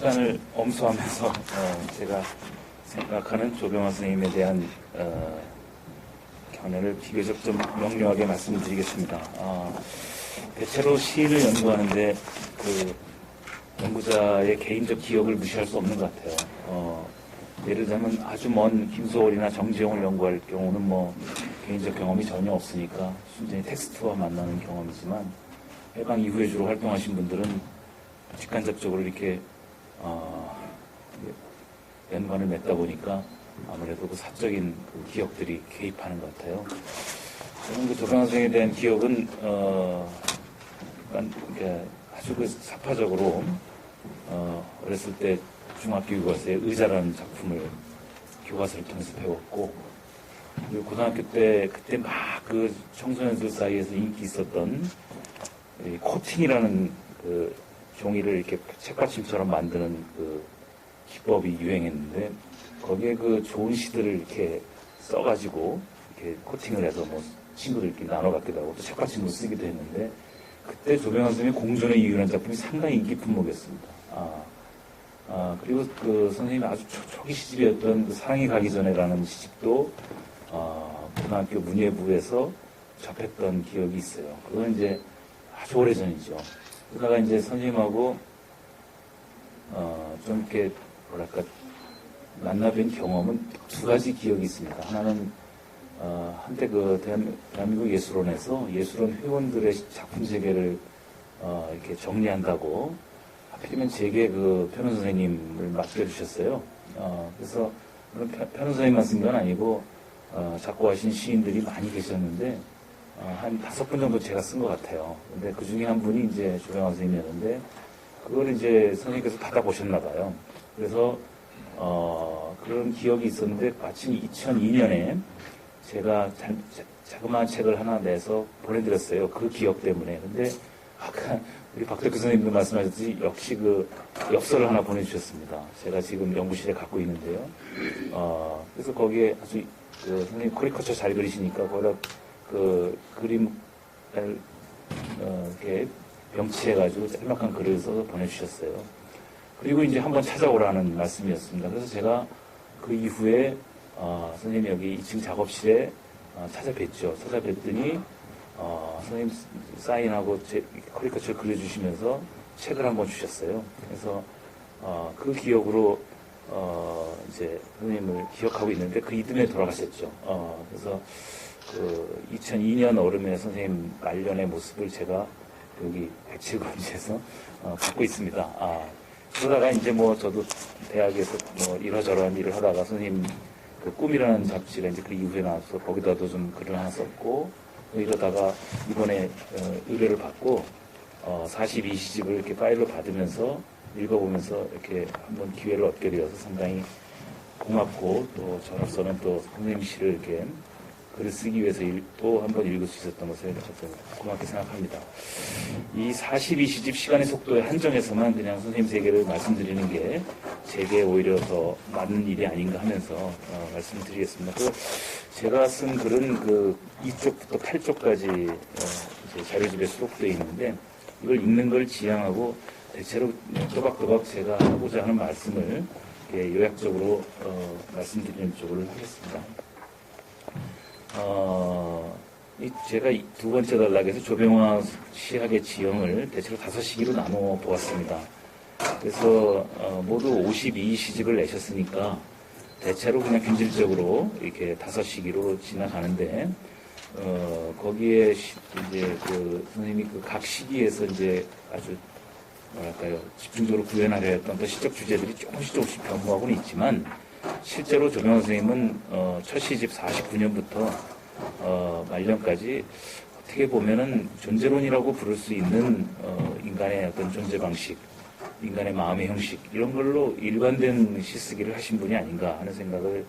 시간을 엄수하면서 어, 제가 생각하는 조병화 선생님에 대한 어, 견해를 비교적 좀 명료하게 말씀드리겠습니다. 아, 대체로 시인을 연구하는데 그 연구자의 개인적 기억을 무시할 수 없는 것 같아요. 어, 예를 들자면 아주 먼 김소월이나 정지용을 연구할 경우는 뭐 개인적 경험이 전혀 없으니까 순전히 텍스트와 만나는 경험이지만 해방 이후에 주로 활동하신 분들은 직간접적으로 이렇게 어, 연관을 맺다 보니까 아무래도 그 사적인 그 기억들이 개입하는 것 같아요. 저는 그 조병환 선생에 대한 기억은 어, 이렇게 아주 그 사파적으로 어, 어렸을 때 중학교 교과서에 의자라는 작품을 교과서를 통해서 배웠고 그리고 고등학교 때 그때 막 그 청소년들 사이에서 인기 있었던 이 코팅이라는 그 종이를 이렇게 책받침처럼 만드는 그 기법이 유행했는데 거기에 그 좋은 시들을 이렇게 써가지고 이렇게 코팅을 해서 뭐 친구들끼리 나눠 갖기도 하고 또 책받침으로 쓰기도 했는데 그때 조병환 선생님의 공존의 이유라는 작품이 상당히 인기 품목이었습니다. 아, 아, 그리고 그 선생님이 아주 초, 초기 시집이었던 그 사랑이 가기 전에라는 시집도 아, 고등학교 문예부에서 접했던 기억이 있어요. 그건 이제 아주 오래 전이죠. 그러다가 이제 선생님하고 어, 좀 이렇게 뭐랄까 만나뵌 경험은 두 가지 기억이 있습니다. 하나는 어, 한때 그 대한, 대한민국 예술원에서 예술원 회원들의 작품 세계를 어, 이렇게 정리한다고 하필이면 제게 그 편원 선생님을 맡겨주셨어요. 어, 그래서 편원 선생님만 쓴 건 아니고 어, 작고하신 시인들이 많이 계셨는데 어, 한 다섯 분 정도 제가 쓴 것 같아요. 근데 그 중에 한 분이 이제 조병환 선생님이었는데 그걸 이제 선생님께서 받아보셨나 봐요. 그래서 어, 그런 기억이 있었는데 마침 2002년에 제가 자, 자, 자그마한 책을 하나 내서 보내드렸어요. 그 기억 때문에. 근데 아까 우리 박덕규 선생님도 말씀하셨듯이 역시 그 엽서를 하나 보내주셨습니다. 제가 지금 연구실에 갖고 있는데요. 어, 그래서 거기에 아주 그 선생님 코리커처 잘 그리시니까 거기다 그 그림을 어, 이렇게 병치해가지고 짤막한 글을 써서 보내주셨어요. 그리고 이제 한번 찾아오라는 말씀이었습니다. 그래서 제가 그 이후에 어, 선생님 여기 2층 작업실에 어, 찾아뵀죠. 찾아뵀더니 어, 선생님 사인하고 제 커리커처를 그려주시면서 책을 한번 주셨어요. 그래서 어, 그 기억으로 어, 이제 선생님을 기억하고 있는데 그 이듬해 돌아가셨죠. 어, 그래서 그 2002년 얼음에 선생님 말년의 모습을 제가 여기 백칠건지에서 어, 갖고 있습니다. 아, 그러다가 이제 뭐 저도 대학에서 뭐 이러저러한 일을 하다가 선생님 그 꿈이라는 잡지가 이제 그 이후에 나와서 거기다도 좀 글을 하나 썼고 뭐 이러다가 이번에 어, 의뢰를 받고 어, 42시집을 이렇게 파일로 받으면서 읽어보면서 이렇게 한번 기회를 얻게 되어서 상당히 고맙고 또 저로서는 또 선생님 시를 이렇게 글을 쓰기 위해서 일- 또한 번 읽을 수 있었던 것을 고맙게 생각합니다. 이 42시집 시간의 속도에 한정해서만 그냥 선생님 세계를 말씀드리는 게 제게 오히려 더 맞는 일이 아닌가 하면서 어, 말씀드리겠습니다. 그 제가 쓴 글은 그 2쪽부터 8쪽까지 어, 자료집에 수록되어 있는데 이걸 읽는 걸 지향하고 대체로 또박또박 제가 하고자 하는 말씀을 이렇게 요약적으로 어, 말씀드리는 쪽으로 하겠습니다. 어, 이 제가 이두 번째 단락에서 조병화 시학의 지형을 대체로 다섯 시기로 나눠 보았습니다. 그래서 어, 모두 52시집을 내셨으니까 대체로 그냥 균질적으로 이렇게 다섯 시기로 지나가는데 어, 거기에 시- 이제 그 선생님이 그 각 시기에서 이제 아주 뭐랄까요 집중적으로 구현하려 했던 그 시적 주제들이 조금씩 조금씩 변모하고는 있지만 실제로 조명원 선생님은 어, 첫 시집 49년부터 어, 말년까지 어떻게 보면은 존재론이라고 부를 수 있는 어, 인간의 어떤 존재 방식, 인간의 마음의 형식 이런 걸로 일관된 시쓰기를 하신 분이 아닌가 하는 생각을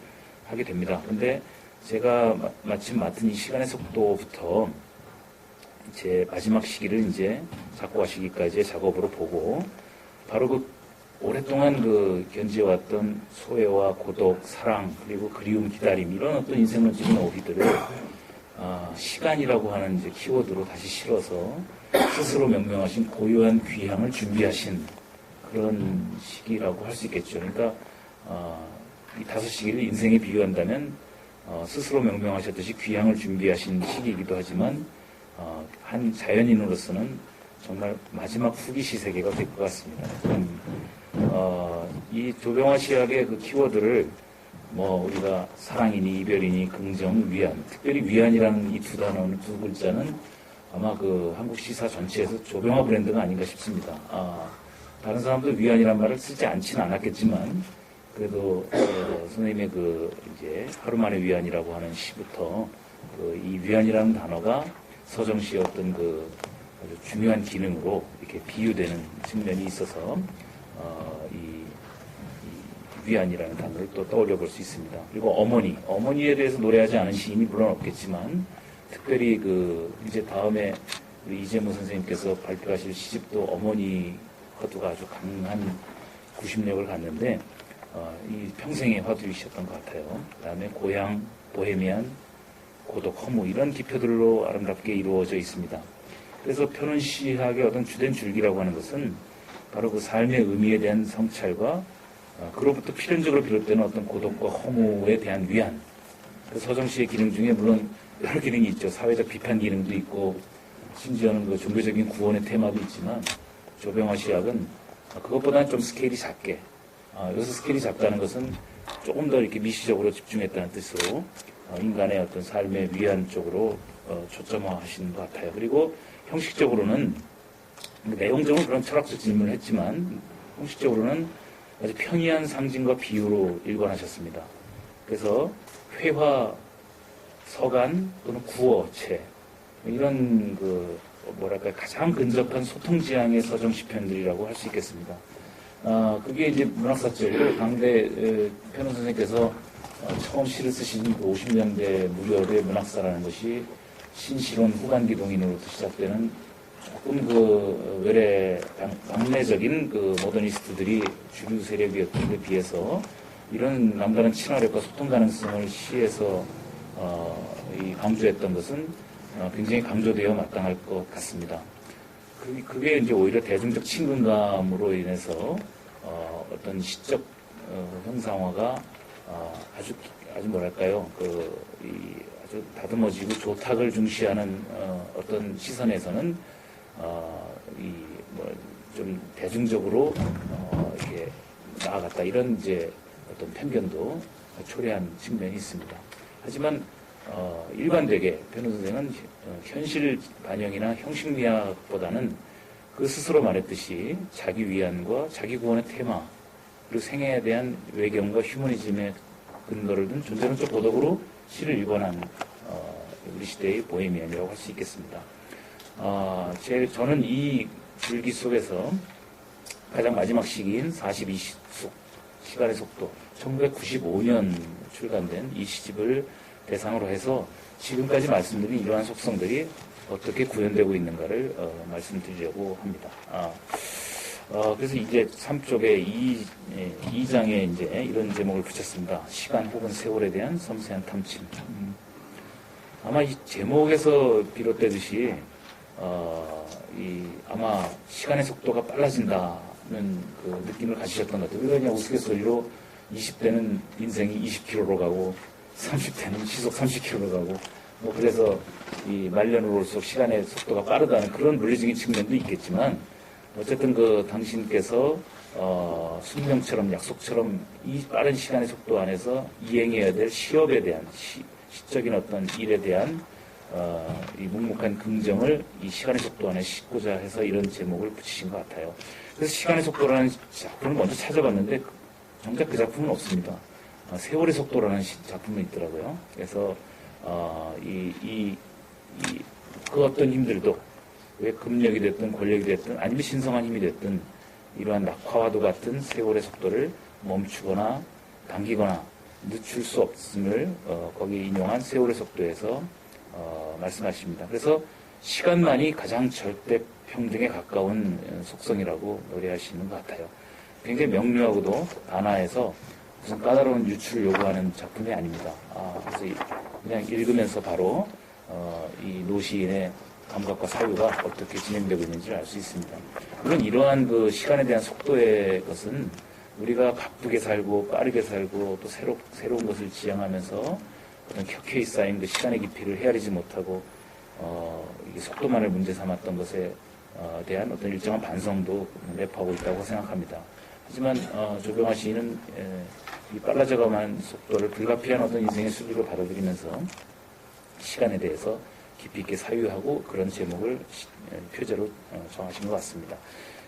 하게 됩니다. 근데 제가 마- 마침 맡은 이 시간의 속도부터 제 마지막 시기를 이제 작곡하 시기까지의 작업으로 보고 바로 그 오랫동안 그 견지해왔던 소외와 고독, 사랑, 그리고 그리움, 기다림 이런 어떤 인생론적인 오리들을 아, 시간이라고 하는 이제 키워드로 다시 실어서 스스로 명명하신 고유한 귀향을 준비하신 그런 시기라고 할 수 있겠죠. 그러니까 어, 이 다섯 시기를 인생에 비유한다면 어, 스스로 명명하셨듯이 귀향을 준비하신 시기이기도 하지만 어, 한 자연인으로서는 정말 마지막 후기 시 세계가 될 것 같습니다. 음, 어, 이 조병화 시학의 그 키워드를 뭐 우리가 사랑이니 이별이니 긍정, 위안, 특별히 위안이라는 이 두 단어는 두 글자는 아마 그 한국 시사 전체에서 조병화 브랜드가 아닌가 싶습니다. 아, 다른 사람도 위안이란 말을 쓰지 않지는 않았겠지만 그래도 어, 선생님의 그 이제 하루 만에 위안이라고 하는 시부터 그 이 위안이라는 단어가 서정 씨의 어떤 그 아주 중요한 기능으로 이렇게 비유되는 측면이 있어서 어, 이, 이 위안이라는 단어를 또 떠올려 볼 수 있습니다. 그리고 어머니, 어머니에 대해서 노래하지 않은 시인이 물론 없겠지만 특별히 그 이제 다음에 이재무 선생님께서 발표하실 시집도 어머니 화두가 아주 강한 구심력을 갖는데 어, 이 평생의 화두이셨던 것 같아요. 그다음에 고향, 보헤미안, 고독, 허무 이런 기표들로 아름답게 이루어져 있습니다. 그래서 표현시학의 어떤 주된 줄기라고 하는 것은 바로 그 삶의 의미에 대한 성찰과 어, 그로부터 필연적으로 비롯되는 어떤 고독과 허무에 대한 위안. 그 서정 씨의 기능 중에 물론 여러 기능이 있죠. 사회적 비판 기능도 있고 심지어는 그 종교적인 구원의 테마도 있지만 조병화 시학은 그것보다는 좀 스케일이 작게 아, 여기서 스케일이 작다는 것은 조금 더 이렇게 미시적으로 집중했다는 뜻으로 어, 인간의 어떤 삶의 위안 쪽으로 어, 초점화하시는 것 같아요. 그리고 형식적으로는 내용적으로 그런 철학적 질문을 했지만 형식적으로는 아주 평이한 상징과 비유로 일관하셨습니다. 그래서 회화, 서간 또는 구어체 이런 그 뭐랄까 가장 근접한 소통 지향의 서정 시편들이라고 할 수 있겠습니다. 아, 그게 이제 문학사적으로 당대 편호 선생님께서 어, 처음 시를 쓰신 그 50년대 무렵의 문학사라는 것이 신실원 후간기동인으로부터 시작되는 조금 그 외래 방- 방내적인 그 모더니스트들이 주류 세력이었던 데 비해서 이런 남다른 친화력과 소통 가능성을 시에서 어, 이 강조했던 것은 어, 굉장히 강조되어 마땅할 것 같습니다. 그- 그게 이제 오히려 대중적 친근감으로 인해서 어, 어떤 시적 어, 형상화가 어, 아주 아주 뭐랄까요 그 이 아주 다듬어지고 조탁을 중시하는 어, 어떤 시선에서는 어, 이뭐좀 대중적으로 어, 이렇게 나아갔다 이런 이제 어떤 편견도 초래한 측면이 있습니다. 하지만 어, 일반되게 변호 선생은 어, 현실 반영이나 형식미학보다는 그 스스로 말했듯이 자기 위안과 자기 구원의 테마 그리고 생애에 대한 외경과 휴머니즘의 근거를 둔 존재론적 도덕으로 시를 일관한 어, 우리 시대의 보헤미안이라고 할 수 있겠습니다. 어, 제, 저는 이 줄기 속에서 가장 마지막 시기인 42속 시간의 속도 1995년 출간된 이 시집을 대상으로 해서 지금까지 말씀드린 이러한 속성들이 어떻게 구현되고 있는가를 어, 말씀드리려고 합니다. 아, 어, 그래서 이제 3쪽에 2, 예, 장에 이제 이런 제목을 붙였습니다. 시간 혹은 세월에 대한 섬세한 탐침. 음. 아마 이 제목에서 비롯되듯이 어, 이 아마 시간의 속도가 빨라진다는 그 느낌을 가지셨던 것 같아요. 왜 그러냐 우스갯소리로 20대는 인생이 20km로 가고 30대는 시속 30km로 가고 뭐 그래서 이 말년으로 올수록 시간의 속도가 빠르다는 그런 물리적인 측면도 있겠지만 어쨌든 그 당신께서 어, 숙명처럼 약속처럼 이 빠른 시간의 속도 안에서 이행해야 될 시업에 대한 시, 시적인 어떤 일에 대한 어, 이 묵묵한 긍정을 이 시간의 속도 안에 싣고자 해서 이런 제목을 붙이신 것 같아요. 그래서 시간의 속도라는 작품을 먼저 찾아봤는데 그- 정작 그 작품은 없습니다. 어, 세월의 속도라는 시- 작품이 있더라고요. 그래서 어, 이, 이, 이, 그 어떤 힘들도 왜 금력이 됐든 권력이 됐든 아니면 신성한 힘이 됐든 이러한 낙화와도 같은 세월의 속도를 멈추거나 당기거나 늦출 수 없음을 어, 거기 인용한 세월의 속도에서 어, 말씀하십니다. 그래서 시간만이 가장 절대 평등에 가까운 어, 속성이라고 노래하시는 것 같아요. 굉장히 명료하고도 단아해서 무슨 까다로운 유출을 요구하는 작품이 아닙니다. 아, 그래서 이- 그냥 읽으면서 바로 어, 이 노시인의 감각과 사유가 어떻게 진행되고 있는지를 알 수 있습니다. 물론 이러한 그 시간에 대한 속도의 것은 우리가 바쁘게 살고 빠르게 살고 또 새로, 새로운 것을 지향하면서 어떤 켜켜이 쌓인 그 시간의 깊이를 헤아리지 못하고 어, 이 속도만을 문제 삼았던 것에 어, 대한 어떤 일정한 반성도 내포하고 있다고 생각합니다. 하지만 어, 조병화 시인은 에, 이 빨라져가만 속도를 불가피한 어떤 인생의 수비로 받아들이면서 시간에 대해서 깊이 있게 사유하고 그런 제목을 시- 에, 표제로 어, 정하신 것 같습니다.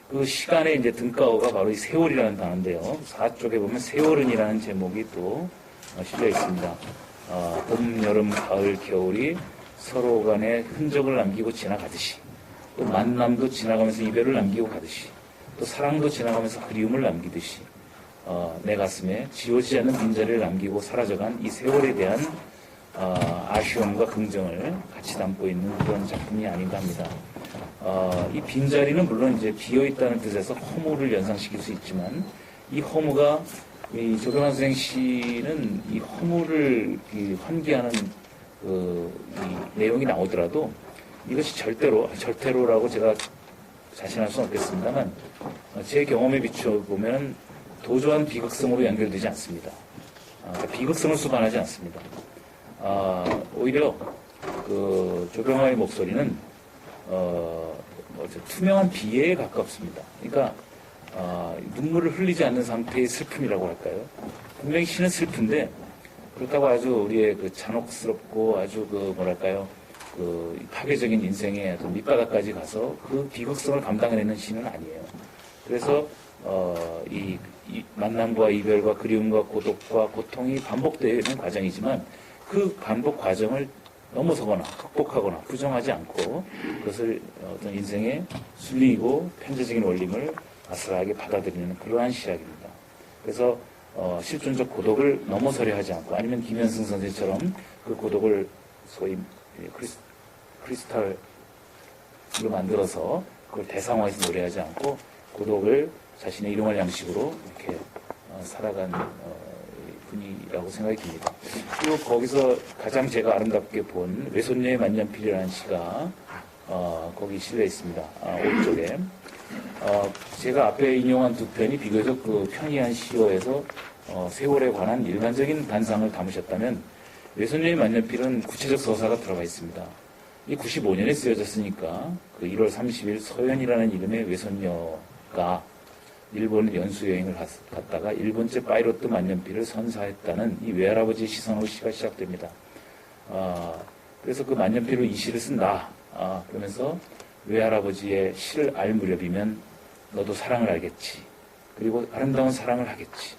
그 시간의 이제 등가어가 바로 이 세월이라는 단어인데요. 4쪽에 보면 세월은이라는 제목이 또 어, 실려 있습니다. 어, 봄, 여름, 가을, 겨울이 서로 간에 흔적을 남기고 지나가듯이 또 만남도 지나가면서 이별을 남기고 가듯이 또 사랑도 지나가면서 그리움을 남기듯이 어, 내 가슴에 지워지지 않는 빈자리를 남기고 사라져간 이 세월에 대한 어, 아쉬움과 긍정을 같이 담고 있는 그런 작품이 아닌가 합니다. 어, 이 빈자리는 물론 이제 비어 있다는 뜻에서 허무를 연상시킬 수 있지만 이 허무가 이 조병환 선생 시는 이이 환기하는 그, 이 내용이 나오더라도 이것이 절대로 절대로라고 제가 자신할 수는 없겠습니다만 어, 제 경험에 비추어 보면 도저한 비극성으로 연결되지 않습니다. 아, 그러니까 비극성을 수반하지 않습니다. 아, 오히려 그 조병화의 목소리는 어, 뭐저 투명한 비애에 가깝습니다. 그러니까 아, 눈물을 흘리지 않는 상태의 슬픔이라고 할까요? 분명히 시는 슬픈데 그렇다고 아주 우리의 그 잔혹스럽고 아주 그 뭐랄까요? 그 파괴적인 인생의 어떤 밑바닥까지 가서 그 비극성을 감당해내는 시는 아니에요. 그래서 어, 이, 이 만남과 이별과 그리움과 고독과 고통이 반복되는 과정이지만 그 반복 과정을 넘어서거나 극복하거나 부정하지 않고 그것을 어떤 인생의 순리이고 편재적인 원림을 아슬하게 받아들이는 그러한 시작입니다. 그래서 어, 실존적 고독을 넘어서려 하지 않고 아니면 김현승 선생처럼 그 고독을 소위 크리스, 크리스탈로 만들어서 그걸 대상화해서 노래하지 않고 고독을 자신의 일용할 양식으로 이렇게 어, 살아간 어, 분이라고 생각이 듭니다. 그리고 거기서 가장 제가 아름답게 본 외손녀의 만년필이라는 시가 어, 거기 실려 있습니다. 아, 오른쪽에. 어, 제가 앞에 인용한 두 편이 비교적 그 편이한 시어에서 어, 세월에 관한 일반적인 단상을 담으셨다면 외손녀의 만년필은 구체적 서사가 들어가 있습니다. 이 95년에 쓰여졌으니까 그 1월 30일 서연이라는 이름의 외손녀가 일본 연수 여행을 갔- 갔다가 일본제 파이로트 만년필을 선사했다는 이 외할아버지의 시선으로 시가 시작됩니다. 아, 그래서 그 만년필로 이 시를 쓴다. 아, 그러면서 외할아버지의 시를 알 무렵이면 너도 사랑을 알겠지. 그리고 아름다운 사랑을 하겠지.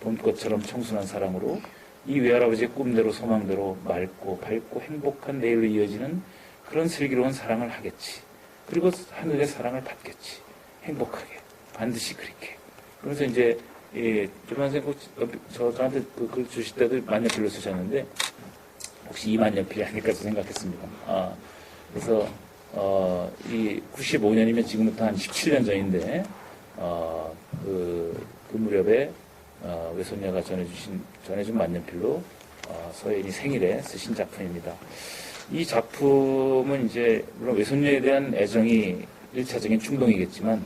봄꽃처럼 청순한 사랑으로 이 외할아버지의 꿈대로 소망대로 맑고 밝고 행복한 내일로 이어지는 그런 슬기로운 사랑을 하겠지. 그리고 하늘의 사랑을 받겠지. 행복하게. 반드시 그렇게. 그래서 이제, 예, 조만 선생 저, 저한테 그 글 주실 때도 만년필로 쓰셨는데, 혹시 이 만년필이 아닐까 생각했습니다. 아, 그래서, 어, 이 95년이면 지금부터 한 17년 전인데, 어, 그, 그 무렵에, 어, 외손녀가 전해주신, 전해준 만년필로, 어, 서연이 생일에 쓰신 작품입니다. 이 작품은 이제, 물론 외손녀에 대한 애정이 1차적인 충동이겠지만,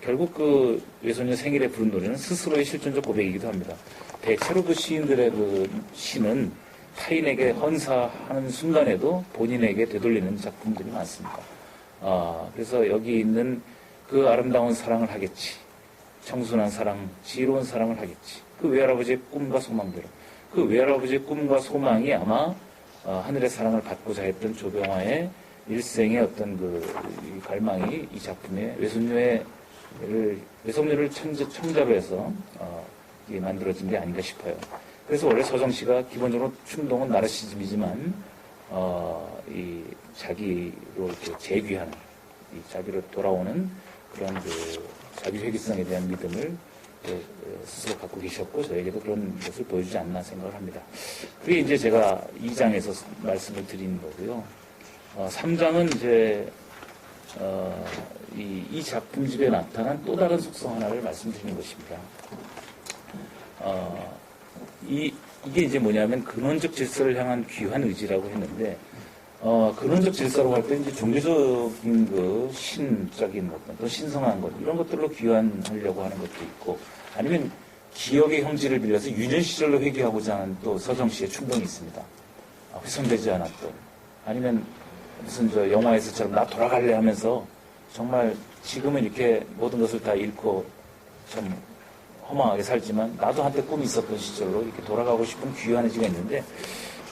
결국 그 외손녀 생일에 부른 노래는 스스로의 실존적 고백이기도 합니다. 대체로 그 시인들의 그 시는 타인에게 헌사하는 순간에도 본인에게 되돌리는 작품들이 많습니다. 아, 그래서 여기 있는 그 아름다운 사랑을 하겠지. 청순한 사랑, 지혜로운 사랑을 하겠지. 그 외할아버지의 꿈과 소망대로. 그 외할아버지의 꿈과 소망이 아마 어, 하늘의 사랑을 받고자 했던 조병화의 일생의 어떤 그이 갈망이 이 작품의 외손녀의 를 외손녀를 천재, 청자로 해서 어, 만들어진 게 아닌가 싶어요. 그래서 원래 서정 씨가 기본적으로 충동은 나르시즘이지만 어, 이 자기로 이렇게 재귀하는 이 자기로 돌아오는 그런 그 자기 회귀성에 대한 믿음을 또, 어, 스스로 갖고 계셨고 저에게도 그런 것을 보여주지 않나 생각을 합니다. 그게 이제 제가 2장에서 말씀을 드린 거고요. 어, 3장은 이제 어, 이, 이 작품집에 나타난 또 다른 속성 하나를 말씀드리는 것입니다. 어, 이, 이게 이제 뭐냐면 근원적 질서를 향한 귀한 의지라고 했는데, 어, 근원적 질서로 할때 이제 종교적인 그 신적인 어떤 또 신성한 것 이런 것들로 귀환하려고 하는 것도 있고 아니면 기억의 형질을 빌려서 유년 시절로 회귀하고자 하는 또 서정 씨의 충동이 있습니다. 아, 훼손되지 않았던 아니면 무슨 저 영화에서처럼 나 돌아갈래 하면서 정말 지금은 이렇게 모든 것을 다 잃고 참 허망하게 살지만 나도 한때 꿈이 있었던 시절로 이렇게 돌아가고 싶은 귀한 의지가 있는데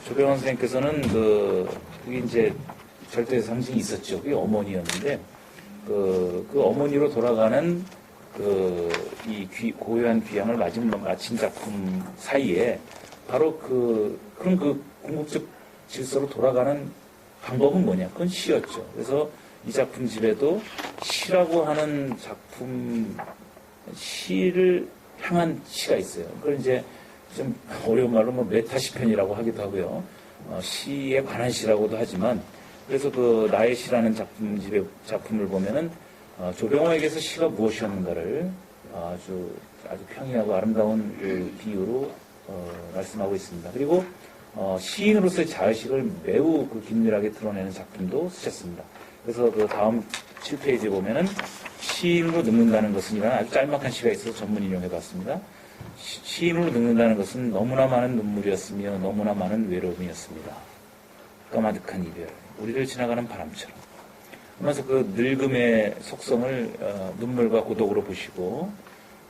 조병원 선생님께서는 그 그게 이제 절대 상징이 있었죠. 그게 어머니였는데 그, 그 어머니로 돌아가는 그이 고유한 귀향을 마친, 마친 작품 사이에 바로 그 그런 그 궁극적 질서로 돌아가는 방법은 뭐냐? 그건 시였죠. 그래서 이 작품 집에도 시라고 하는 작품 시를 향한 시가 있어요. 그걸 이제 좀 어려운 말로 뭐 메타시편이라고 하기도 하고요. 어, 시에 관한 시라고도 하지만 그래서 그 나의 시라는 작품 집의 작품을 보면은 어, 조병호에게서 시가 무엇이었는가를 아주 아주 평이하고 아름다운 그 비유로 어, 말씀하고 있습니다. 그리고 어, 시인으로서의 자의식을 매우 그 긴밀하게 드러내는 작품도 쓰셨습니다. 그래서 그 다음 7페이지에 보면은 시인으로 늙는다는 것은이라는 아주 짤막한 시가 있어서 전문 인용해 봤습니다. 시- 시인으로 늙는다는 것은 너무나 많은 눈물이었으며 너무나 많은 외로움이었습니다. 까마득한 이별, 우리를 지나가는 바람처럼. 그러면서 그 늙음의 속성을 어, 눈물과 고독으로 보시고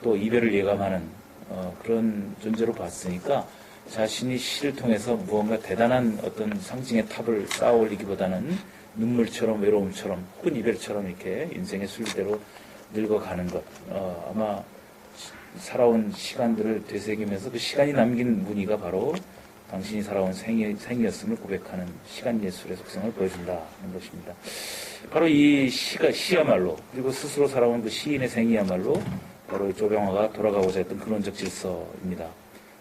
또 이별을 예감하는 어, 그런 존재로 봤으니까 자신이 시를 통해서 무언가 대단한 어떤 상징의 탑을 쌓아 올리기보다는 눈물처럼 외로움처럼 혹은 이별처럼 이렇게 인생의 순리대로 늙어가는 것. 어, 아마 시- 살아온 시간들을 되새기면서 그 시간이 남긴 무늬가 바로 당신이 살아온 생이, 생이었음을 고백하는 시간 예술의 속성을 보여준다는 것입니다. 바로 이 시가 시야말로 그리고 스스로 살아온 그 시인의 생이야말로 바로 조병화가 돌아가고자 했던 근원적 질서입니다.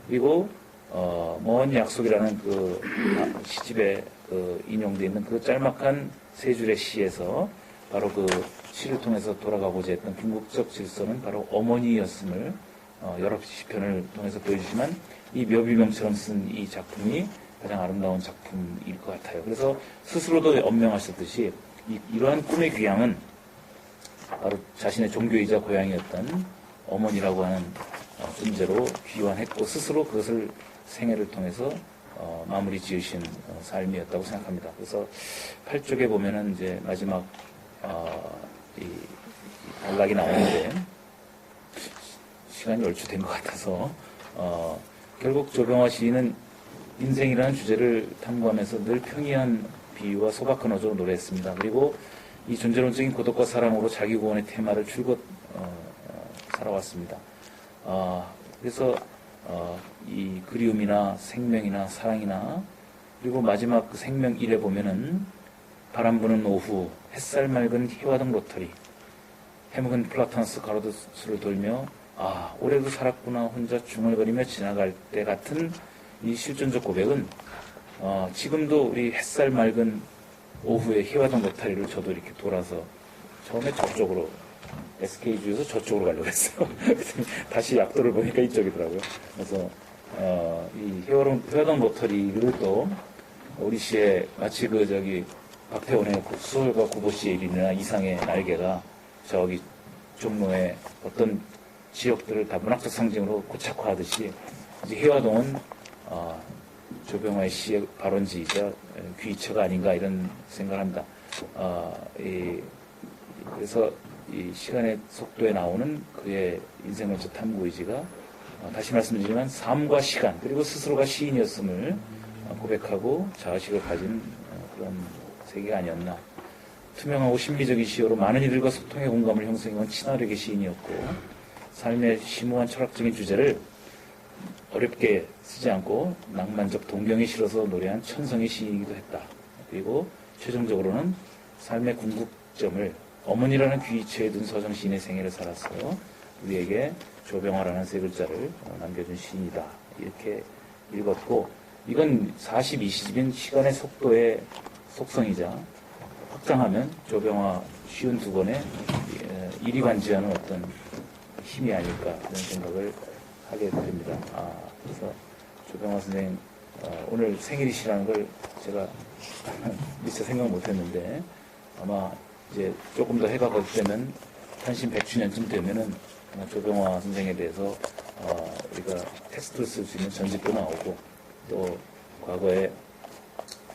그리고 어, 먼 약속이라는 그 아, 시집에 그 인용되어 있는 그 짤막한 세 줄의 시에서 바로 그 시를 통해서 돌아가고자 했던 궁극적 질서는 바로 어머니였음을 어, 여러 시편을 통해서 보여주지만 이 묘비명처럼 쓴 이 작품이 가장 아름다운 작품일 것 같아요. 그래서 스스로도 언명하셨듯이 이, 이러한 꿈의 귀향은 바로 자신의 종교이자 고향이었던 어머니라고 하는 어, 존재로 귀환했고 스스로 그것을 생애를 통해서 어, 마무리 지으신 어, 삶이었다고 생각합니다. 그래서 8쪽에 보면은 이제 마지막 어, 이, 이 단락이 나오는데 시간이 얼추 된 것 같아서 어, 결국 조병화 시인은 인생이라는 주제를 탐구하면서 늘 평이한 비유와 소박한 어조로 노래했습니다. 그리고 이 존재론적인 고독과 사랑으로 자기 구원의 테마를 줄곧 어, 어, 살아왔습니다. 어, 그래서 어, 이 그리움이나 생명이나 사랑이나 그리고 마지막 그 생명 일에 보면은 바람 부는 오후 햇살 맑은 희화등 로터리 해묵은 플라탄스 가로수를 돌며 아 올해도 살았구나 혼자 중얼거리며 지나갈 때 같은 이 실존적 고백은 어, 지금도 우리 햇살 맑은 오후에 희화등 로타리를 저도 이렇게 돌아서 처음에 저쪽으로 SK주에서 저쪽으로 가려고 했어요. 다시 약도를 보니까 이쪽이더라고요. 그래서 어, 이 희화등, 희화등 로터리를 또 우리 시에 마치 그 저기 박태원의 그 수월과 구보 씨의 일이나 이상의 날개가 저기 종로의 어떤 지역들을 다 문학적 상징으로 고착화하듯이 이제 해화동은 어, 조병화의 시의 발원지이자 귀처가 아닌가 이런 생각을 합니다. 어, 이, 그래서 이 시간의 속도에 나오는 그의 인생론적 탐구 의지가 어, 다시 말씀드리지만 삶과 시간 그리고 스스로가 시인이었음을 어, 고백하고 자의식을 가진 어, 그런 세계가 아니었나. 투명하고 신비적인 시어로 많은 이들과 소통의 공감을 형성해온 친화력의 시인이었고 삶의 심오한 철학적인 주제를 어렵게 쓰지 않고 낭만적 동경에 실어서 노래한 천성의 시인이기도 했다. 그리고 최종적으로는 삶의 궁극점을 어머니라는 귀처에 둔 서정 시인의 생애를 살아서 우리에게 조병화라는 세 글자를 어, 남겨준 시인이다. 이렇게 읽었고 이건 42시집인 시간의 속도의 속성이자 확장하면 조병화 쉬운 두 권의 예, 이리관지하는 어떤 힘이 아닐까 그런 생각을 하게 됩니다. 아, 그래서 조병화 선생님 어, 오늘 생일이시라는 걸 제가 미처 생각 못했는데 아마 이제 조금 더 해가 거듭되면 탄신 100주년쯤 되면은 조병화 선생에 대해서 어, 우리가 텍스트를 쓸 수 있는 전집도 나오고 또 과거에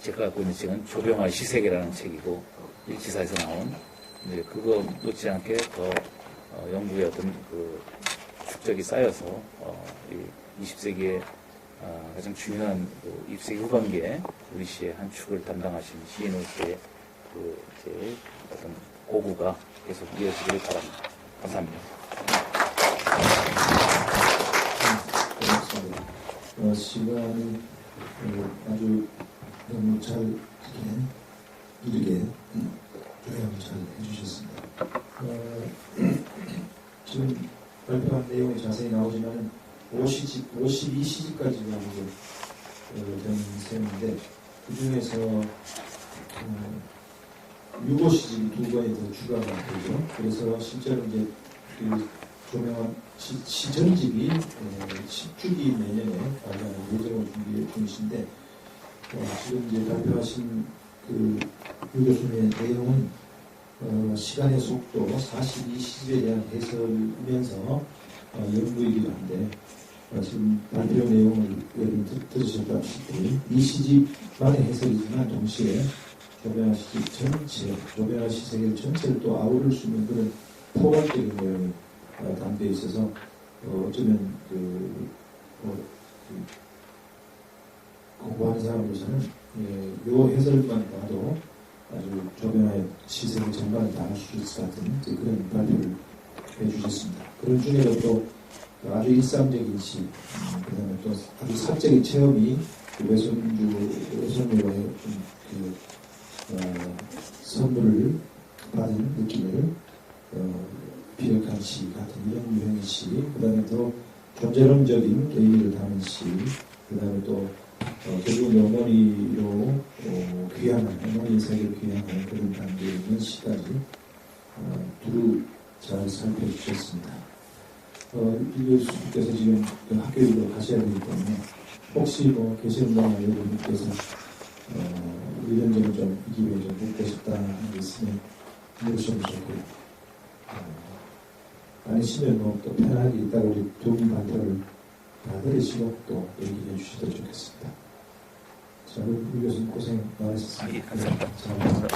제가 갖고 있는 책은 조병화의 시세계라는 책이고 일치사에서 나온 이제 그거 놓지 않게 더 어, 영국의 어떤 그 축적이 쌓여서 어, 이 20세기의 어, 가장 중요한 그 20세기 후반기에 우리 시의 한 축을 담당하신 시인으로서의 그 이제 어떤 고구가 계속 이어지기를 바랍니다. 감사합니다. 어, 시간이 어, 아주 너무 잘 이렇게 이르게 음, 요약을 잘 해주셨습니다. 어, 지금 발표한 내용이 자세히 나오지만 5시집, 52시집까지가 이제 어, 된 셈인데 그 중에서 어, 6호시집이 두 번이 더 추가가 되죠. 그래서 실제로 이제 그 조명한 시, 시전집이 어, 10주기 내년에 발간할 예정을 준비 중이신데 어, 지금 이제 발표하신 그유 교수님의 내용은 어, 시간의 속도 42시집에 대한 해설이면서 어, 연구이기도 한데 어, 지금 발표 내용을 여러분 들- 들으셨다시피 이 시집만의 해설이지만 동시에 조변화 시집 전체, 조변화 시세계 전체를 또 아우를 수 있는 그런 포괄적인 내용이 어, 담겨 있어서 어, 어쩌면 그, 어, 그 공부하는 사람으로서는 예, 요 해설만 봐도 아주 조변화의 시세계 전반을 다 알 수 있을 것 같은 이제 그런 발표를 해주셨습니다. 그런 중에도 또 아주 일상적인 시, 음, 그 다음에 또 아주 사적인 체험이 그 외손주, 외손녀와의 좀 그, 어, 선물을 받은 느낌을 어, 비력한 시 같은 이런 유형의 시, 그 다음에 또 존재론적인 개인을 담은 시, 그 다음에 또 어, 결국 어머니로 어, 귀향하는, 어머니 세계로 귀향하는 그런 단계에 있는 시까지 어, 두루 잘 살펴주셨습니다. 어, 이 교수님께서 지금 그 학교로 가셔야 되기 때문에 혹시 뭐 계시는 분이나 여러분께서 어, 이런저런 좀이 기회에 좀 묻고 싶다는 게 있으면 물으셔도 좋고요. 어, 아니시면 뭐또 편하게 있다가 우리 두분 발표를 다 들으시고 또 얘기해 주시도록 좋겠습니다. 자, 우리 교수님 고생 아, 많으셨습니다. 예, 감사합니다. 네, 잘 들으시고요.